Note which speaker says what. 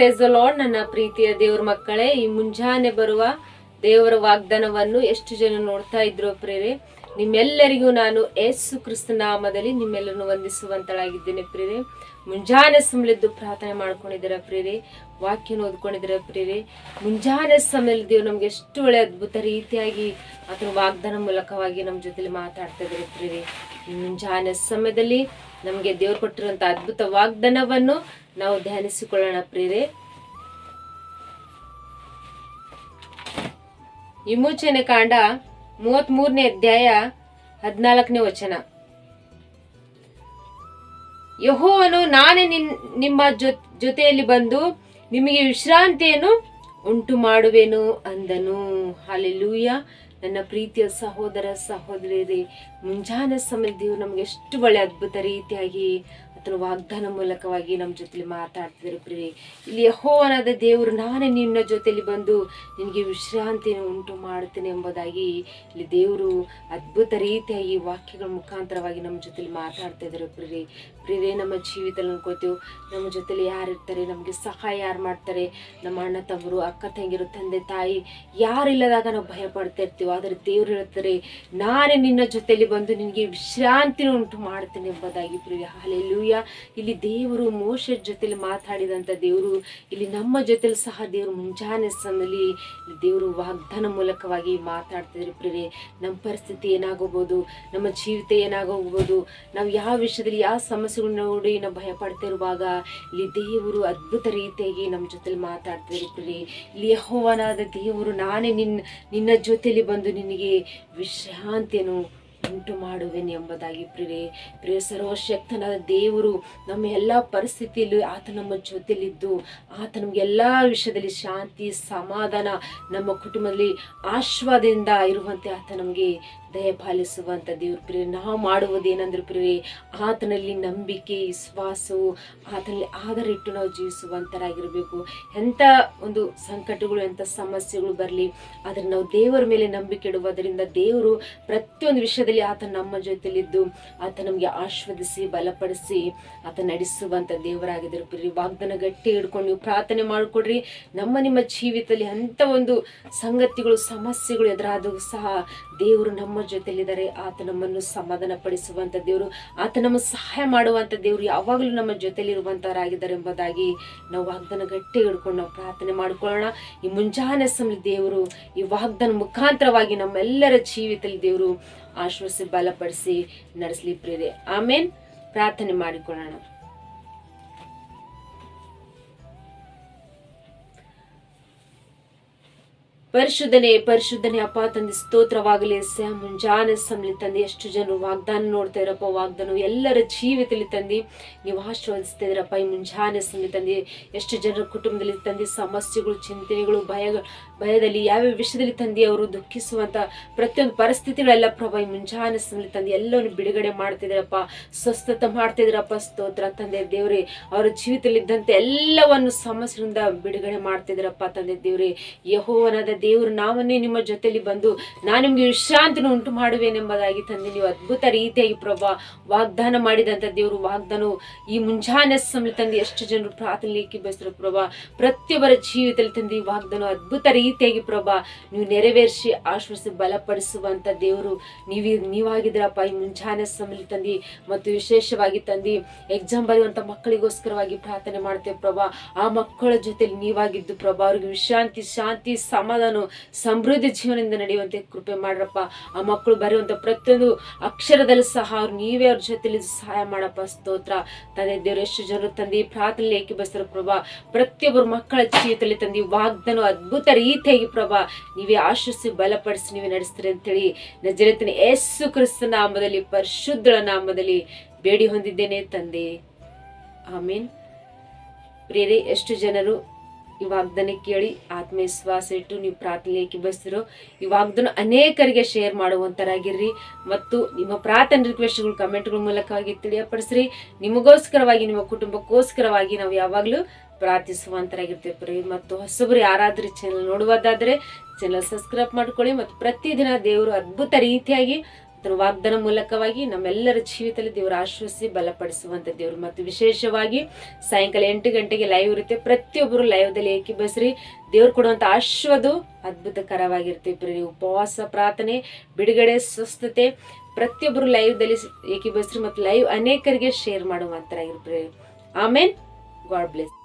Speaker 1: Praise ನನ್ನ ಪ್ರೀತಿಯ ದೇವ್ರ ಮಕ್ಕಳೇ, ಈ ಮುಂಜಾನೆ ಬರುವ ದೇವರ ವಾಗ್ದಾನವನ್ನು ಎಷ್ಟು ಜನ ನೋಡ್ತಾ ಇದ್ರು ಪ್ರೇರೆ, ನಿಮ್ಮೆಲ್ಲರಿಗೂ ನಾನು ಯೇಸು ಕ್ರಿಸ್ತ ನಾಮದಲ್ಲಿ ನಿಮ್ಮೆಲ್ಲರನ್ನು ವಂದಿಸುವಂತಳಾಗಿದ್ದೇನೆ ಪ್ರೇರೆ. ಮುಂಜಾನೆ ಸಮಯದ್ದು ಪ್ರಾರ್ಥನೆ ಮಾಡ್ಕೊಂಡಿದ್ದೀರ ಪ್ರೇರೆ ವಾಕ್ಯನ ಓದ್ಕೊಂಡಿದ್ದೀರ ಪ್ರೇರೆ. ಮುಂಜಾನೆ ಸಮಯದಲ್ಲಿ ದೇವ್ರು ನಮ್ಗೆ ಎಷ್ಟು ಒಳ್ಳೆ ಅದ್ಭುತ ರೀತಿಯಾಗಿ ಅದರ ವಾಗ್ದಾನ ಮೂಲಕವಾಗಿ ನಮ್ಮ ಜೊತೆಲಿ ಮಾತಾಡ್ತಾ ಇದ್ದಾರೆ ಪ್ರೇರೆ. ಮುಂಜಾನೆ ಸಮಯದಲ್ಲಿ ನಮಗೆ ದೇವ್ರು ಕೊಟ್ಟಿರುವಂತ ಅದ್ಭುತ ವಾಗ್ದಾನವನ್ನು ನಾವು ಧ್ಯಾನಿಸಿಕೊಳ್ಳೋಣ ಪ್ರೇರೆ. ವಿಮೋಚನೆ ಕಾಂಡ ಮೂವತ್ತ್ ಮೂರನೇ ಅಧ್ಯಾಯ ಹದಿನಾಲ್ಕನೇ ವಚನ. ಯಹೋವನು, ನಾನೇ ನಿನ್, ನಿಮ್ಮ ಜೊತೆಯಲ್ಲಿ ಬಂದು ನಿಮಗೆ ವಿಶ್ರಾಂತಿಯನ್ನು ಉಂಟು ಮಾಡುವೆನು ಅಂದನು. ಹಾಲೆಲೂಯ ನನ್ನ ಪ್ರೀತಿಯ ಸಹೋದರ ಸಹೋದರಿ ಮುಂಜಾನೆ ಸಮಯ ದೇವರು ನಮ್ಗೆ ಎಷ್ಟು ಒಳ್ಳೆ ಅದ್ಭುತ ರೀತಿಯಾಗಿ ಅದರ ವಾಗ್ದಾನ ಮೂಲಕವಾಗಿ ನಮ್ಮ ಜೊತೆಲಿ ಮಾತಾಡ್ತಿದ್ರು ಪ್ರೀ ಇಲ್ಲಿ ಯಹೋವನಾದ ದೇವರು ನಾನೇ ನಿನ್ನ ಜೊತೆಲಿ ಬಂದು ನಿನಗೆ ವಿಶ್ರಾಂತಿಯನ್ನು ಉಂಟು ಮಾಡುತ್ತೇನೆ ಎಂಬುದಾಗಿ ಇಲ್ಲಿ ದೇವರು ಅದ್ಭುತ ರೀತಿಯಾಗಿ ವಾಕ್ಯಗಳ ಮುಖಾಂತರವಾಗಿ ನಮ್ಮ ಜೊತೆಲಿ ಮಾತಾಡ್ತಾ ಪ್ರೀ ಪ್ರೀರೇ ನಮ್ಮ ಜೀವಿತದಲ್ಲಿ ಅನ್ಕೋತೀವಿ ನಮ್ಮ ಜೊತೆಲಿ ಯಾರಿರ್ತಾರೆ, ನಮಗೆ ಸಹಾಯ ಯಾರು ಮಾಡ್ತಾರೆ, ನಮ್ಮ ಅಣ್ಣ ತಮ್ಮರು, ಅಕ್ಕ ತಂಗಿರು ತಂದೆ, ತಾಯಿ, ಯಾರಿಲ್ಲದಾಗ ನಾವು ಭಯ ಪಡ್ತಾ ಇರ್ತೀವಿ ಆದರೆ ದೇವರು ಹೇಳ್ತಾರೆ, ನಾನೇ ನಿನ್ನ ಜೊತೆಲಿ ಬಂದು ನಿನಗೆ ವಿಶ್ರಾಂತಿನ ಉಂಟು ಮಾಡ್ತೇನೆ ಎಂಬುದಾಗಿ ಪ್ರಿಯ ಹಾಲೆಲೂಯ ಇಲ್ಲಿ ದೇವರು ಮೋಶ ಜೊತೆಲಿ ಮಾತಾಡಿದಂಥ ದೇವರು, ಇಲ್ಲಿ ನಮ್ಮ ಜೊತೆಲಿ ಸಹ ದೇವರು ಮುಂಜಾನೆ ಇಲ್ಲಿ ದೇವರು ವಾಗ್ದಾನ ಮೂಲಕವಾಗಿ ಮಾತಾಡ್ತಿದ್ರು ಪ್ರೇರೆ ನಮ್ಮ ಪರಿಸ್ಥಿತಿ ಏನಾಗೋಗ್ಬೋದು ನಮ್ಮ ಜೀವಿತ ಏನಾಗೋಗ್ಬೋದು ನಾವು ಯಾವ ವಿಷಯದಲ್ಲಿ ಯಾವ ಸಮಸ್ಯೆಗಳು ನೋಡಿ ನಾವು ಭಯ ಪಡ್ತಿರುವಾಗ ಇಲ್ಲಿ ದೇವರು ಅದ್ಭುತ ರೀತಿಯಾಗಿ ನಮ್ಮ ಜೊತೆಲಿ ಮಾತಾಡ್ತಿದ್ರು ಪ್ರೇರೆ ಇಲ್ಲಿ ಯಹೋವನಾದ ದೇವರು ನಾನೇ ನಿನ್ನ ನಿನ್ನ ಜೊತೆಲಿ ಬಂದು ನಿನಗೆ ವಿಶ್ರಾಂತಿಯನ್ನು ಉಂಟು ಮಾಡುವೆನು ಎಂಬುದಾಗಿ ಪ್ರಿಯ ಪ್ರಿಯ ಸರ್ವಶಕ್ತನಾದ ದೇವರು ನಮ್ಮ ಎಲ್ಲ ಪರಿಸ್ಥಿತಿಯಲ್ಲಿ ಆತ ನಮ್ಮ ಜೊತೆಯಲ್ಲಿದ್ದು ಆತ ನಮಗೆ ಎಲ್ಲ ವಿಷಯದಲ್ಲಿ ಶಾಂತಿ, ಸಮಾಧಾನ ನಮ್ಮ ಕುಟುಂಬದಲ್ಲಿ ಆಶ್ವಾದದಿಂದ ಇರುವಂತೆ ಆತ ನಮಗೆ ದಯಪಾಲಿಸುವಂಥ ದೇವ್ರ ಪ್ರಿಯ ನಾವು ಮಾಡುವುದೇನೆಂದ್ರೆ ಪ್ರಿಯ ಆತನಲ್ಲಿ ನಂಬಿಕೆ, ವಿಶ್ವಾಸವು ಆತನಲ್ಲಿ ಆಧಾರ ಇಟ್ಟು ನಾವು ಜೀವಿಸುವಂತರಾಗಿರಬೇಕು. ಎಂಥ ಒಂದು ಸಂಕಟಗಳು, ಎಂಥ ಸಮಸ್ಯೆಗಳು ಬರಲಿ, ಆದರೆ ನಾವು ದೇವರ ಮೇಲೆ ನಂಬಿಕೆ ಇಡುವುದರಿಂದ ದೇವರು ಪ್ರತಿಯೊಂದು ವಿಷಯದಲ್ಲಿ ಆತ ನಮ್ಮ ಜೊತೆಲಿದ್ದು, ಆತ ನಮಗೆ ಆಶ್ವದಿಸಿ, ಬಲಪಡಿಸಿ, ಆತ ನಡೆಸುವಂತ ದೇವರಾಗಿದ್ದರು. ಪ್ರಿಯ ವಾಗ್ದಾನ ಗಟ್ಟಿ ಹಿಡ್ಕೊಂಡು ಪ್ರಾರ್ಥನೆ ಮಾಡಿಕೊಡ್ರಿ. ನಮ್ಮ ನಿಮ್ಮ ಜೀವಿತದಲ್ಲಿ ಅಂಥ ಒಂದು ಸಂಗತಿಗಳು, ಸಮಸ್ಯೆಗಳು ಎದುರಾದವು ಸಹ ದೇವರು ನಮ್ಮ ಜೊತೆಲಿದ್ದಾರೆ. ಆತ ನಮ್ಮನ್ನು ಸಮಾಧಾನ ಪಡಿಸುವಂಥ ದೇವರು, ಆತ ನಮ್ಮ ಸಹಾಯ ಮಾಡುವಂಥ ದೇವರು ಯಾವಾಗಲೂ ನಮ್ಮ ಜೊತೆಲಿರುವಂಥವರಾಗಿದ್ದಾರೆ ಎಂಬುದಾಗಿ ನಾವು ವಾಗ್ದಾನ ಗಟ್ಟಿ ಹಿಡ್ಕೊಂಡು ನಾವು ಪ್ರಾರ್ಥನೆ ಮಾಡಿಕೊಳ್ಳೋಣ. ಈ ಮುಂಜಾನೆ ಸಮಯ ದೇವರು, ಈ ವಾಗ್ದಾನ ಮುಖಾಂತರವಾಗಿ ನಮ್ಮೆಲ್ಲರ ಜೀವಿತದಲ್ಲಿ ದೇವರು ಆಶ್ವಾಸಿ ಬಲಪಡಿಸಿ ನಡೆಸಲಿ ಪ್ರೇರೆ ಆಮೇನ್. ಪ್ರಾರ್ಥನೆ ಮಾಡಿಕೊಳ್ಳೋಣ. ಪರಿಶುದ್ಧನೆ ಪರಿಶುದ್ಧನೆ ಅಪ್ಪ ತಂದೆ, ಸ್ತೋತ್ರವಾಗಲಿ. ಮುಂಜಾನೆ ಸಮಲಿ ತಂದೆ, ಎಷ್ಟು ಜನರು ವಾಗ್ದಾನ ನೋಡ್ತಾ ಇರಪ್ಪ ವಾಗ್ದಾನ ಎಲ್ಲರ ಜೀವಿತದಲ್ಲಿ ತಂದಿ. ನೀವು ಆಶೀರ್ವದಿಸ್ತಾ ಇದ್ದೀರಪ್ಪ ಈ ಮುಂಜಾನೆ ಸಮಲಿ ತಂದೆ. ಎಷ್ಟು ಜನರ ಕುಟುಂಬದಲ್ಲಿ ತಂದಿ, ಸಮಸ್ಯೆಗಳು, ಚಿಂತನೆಗಳು ಭಯ ಭಯದಲ್ಲಿ, ಯಾವ್ಯಾವ ವಿಷಯದಲ್ಲಿ ತಂದಿ, ಅವರು ದುಃಖಿಸುವಂತ ಪ್ರತಿಯೊಂದು ಪರಿಸ್ಥಿತಿಗಳೆಲ್ಲ ಪ್ರಭಾ, ಈ ಮುಂಜಾನೆ ಸಮಲಿ ತಂದೆ, ಎಲ್ಲವನ್ನು ಬಿಡುಗಡೆ ಮಾಡ್ತಿದ್ದೀರಪ್ಪ, ಸ್ವಸ್ಥತೆ ಮಾಡ್ತಿದ್ದೀರಪ್ಪ, ಸ್ತೋತ್ರ ತಂದೆ ದೇವರೇ. ಅವರ ಜೀವಿತಲ್ಲಿದ್ದಂತೆ ಎಲ್ಲವನ್ನು ಸಮಸ್ಯೆಯಿಂದ ಬಿಡುಗಡೆ ಮಾಡ್ತಿದ್ದೀರಪ್ಪ ತಂದೆ ದೇವರೇ. ಯಹೋವನಾದ ದೇವರು ನಾವನ್ನೇ ನಿಮ್ಮ ಜೊತೆಯಲ್ಲಿ ಬಂದು ನಾನು ನಿಮಗೆ ವಿಶ್ರಾಂತಿನ ಉಂಟು ಮಾಡುವೇನೆಂಬುದಾಗಿ ತಂದೆ ನೀವು ಅದ್ಭುತ ರೀತಿಯಾಗಿ ಪ್ರಭಾ ವಾಗ್ದಾನ ಮಾಡಿದಂಥ ದೇವರು ವಾಗ್ದಾನವು ಈ ಮುಂಜಾನೆ ಸಮಯ ತಂದೆ ಎಷ್ಟು ಜನರು ಪ್ರಾರ್ಥನೆಗೆ ಬಯಸಿದ್ರು ಪ್ರಭಾ ಪ್ರತಿಯೊಬ್ಬರ ಜೀವಿತದಲ್ಲಿ ತಂದೆ ಈ ವಾಗ್ದಾನ ಅದ್ಭುತ ರೀತಿಯಾಗಿ ಪ್ರಭಾ ನೀವು ನೆರವೇರಿಸಿ ಆಶ್ವಸಿ ಬಲಪಡಿಸುವಂತ ದೇವರು. ನೀವೇ ನೀವಾಗಿದ್ದೀರಪ್ಪ, ಈ ಮುಂಜಾನೆ ಸಮಯ ತಂದಿ ಮತ್ತು ವಿಶೇಷವಾಗಿ ತಂದಿ ಎಕ್ಸಾಮ್ ಬರೆಯುವಂಥ ಮಕ್ಕಳಿಗೋಸ್ಕರವಾಗಿ ಪ್ರಾರ್ಥನೆ ಮಾಡ್ತೇವೆ ಪ್ರಭಾ ಆ ಮಕ್ಕಳ ಜೊತೆಲಿ ನೀವಾಗಿದ್ದು ಪ್ರಭಾ ಅವ್ರಿಗೆ ವಿಶ್ರಾಂತಿ, ಶಾಂತಿ, ಸಮಾಧಾನ ಸಮೃದ್ಧಿ ಜೀವನದಿಂದ ನಡೆಯುವಂತೆ ಕೃಪೆ ಮಾಡ್ರಪ್ಪ. ಆ ಮಕ್ಕಳು ಬರೆಯುವಂತ ಪ್ರತಿಯೊಂದು ಅಕ್ಷರದಲ್ಲಿ ಸಹ ಅವ್ರು ನೀವೇ ಅವ್ರ ಜೊತೆಲಿ ಸಹಾಯ ಮಾಡಪ್ಪ. ಸ್ತೋತ್ರ. ತಂದೆ ದೇವರು, ಎಷ್ಟು ಜನರು ತಂದೆ ಪ್ರಾರ್ಥನೆ ಏಕೆ ಬಸ್ತಾರ ಪ್ರಭಾ. ಪ್ರತಿಯೊಬ್ಬರು ಮಕ್ಕಳ ಜೀವಿತದಲ್ಲಿ ತಂದೆ ವಾಗ್ದಾನ ಅದ್ಭುತ ರೀತಿಯಾಗಿ ಪ್ರಭಾ. ನೀವೇ ಆಶಿಸಿ ಬಲಪಡಿಸಿ, ನೀವೇ ನಡೆಸ್ತೀರಿ ಅಂತೇಳಿ ನಜರತಿನ ಯೇಸು ಕ್ರಿಸ್ತ ನಾಮದಲ್ಲಿ, ಪರಿಶುದ್ಧಳ ನಾಮದಲ್ಲಿ ಬೇಡಿ ಹೊಂದಿದ್ದೇನೆ ತಂದೆ. ಆಮೀನ್. ಪ್ರೇರಿ ಎಷ್ಟು ಜನರು ಈ ವಾಗ್ದಾನ ಕೇಳಿ ಆತ್ಮವಿಶ್ವಾಸ ಇಟ್ಟು ನೀವು ಪ್ರಾರ್ಥನೆಗೆ ಬಯಸ್ತಿರೋ, ಈ ವಾಗ್ದಾನ ಅನೇಕರಿಗೆ ಶೇರ್ ಮಾಡುವಂತರಾಗಿರ್ರಿ. ಮತ್ತು ನಿಮ್ಮ ಪ್ರಾರ್ಥನೆ ರಿಕ್ವೆಸ್ಟ್ಗಳು ಕಮೆಂಟ್ಗಳ ಮೂಲಕವಾಗಿ ತಿಳಿಯಪಡಿಸ್ರಿ. ನಿಮಗೋಸ್ಕರವಾಗಿ, ನಿಮ್ಮ ಕುಟುಂಬಕ್ಕೋಸ್ಕರವಾಗಿ ನಾವು ಯಾವಾಗಲೂ ಪ್ರಾರ್ಥಿಸುವಂತರಾಗಿರ್ತೇವೆ ಪ್ರಿ ಮತ್ತು ಹೊಸಬ್ರು ಯಾರಾದರೂ ಚಾನಲ್ ನೋಡುವುದಾದರೆ ಚಾನಲ್ ಸಬ್ಸ್ಕ್ರೈಬ್ ಮಾಡ್ಕೊಳ್ಳಿ. ಮತ್ತು ಪ್ರತಿದಿನ ದೇವರು ಅದ್ಭುತ ರೀತಿಯಾಗಿ ಅದರ ವಾಗ್ದಾನ ಮೂಲಕವಾಗಿ ನಮ್ಮೆಲ್ಲರ ಜೀವಿತದಲ್ಲಿ ದೇವರು ಆಶ್ವಸಿ ಬಲಪಡಿಸುವಂತ ದೇವರು. ಮತ್ತು ವಿಶೇಷವಾಗಿ ಸಾಯಂಕಾಲ ಎಂಟು ಗಂಟೆಗೆ ಲೈವ್ ಇರುತ್ತೆ. ಪ್ರತಿಯೊಬ್ಬರು ಲೈವ್ದಲ್ಲಿ ಬಸ್ರಿ. ದೇವ್ರು ಕೊಡುವಂತ ಆಶ್ವದು ಅದ್ಭುತಕರವಾಗಿರುತ್ತೆ ಪ್ರಿಯ ಉಪವಾಸ, ಪ್ರಾರ್ಥನೆ, ಬಿಡುಗಡೆ, ಸ್ವಸ್ಥತೆ ಪ್ರತಿಯೊಬ್ಬರು ಲೈವ್ದಲ್ಲಿ ಬಸ್ರಿ ಮತ್ತು ಲೈವ್ ಅನೇಕರಿಗೆ ಶೇರ್ ಮಾಡುವಂತರಾಗಿರ್ತಾರೆ ಆಮೇನ್ ಗಾಡ್ ಬ್ಲೆಸ್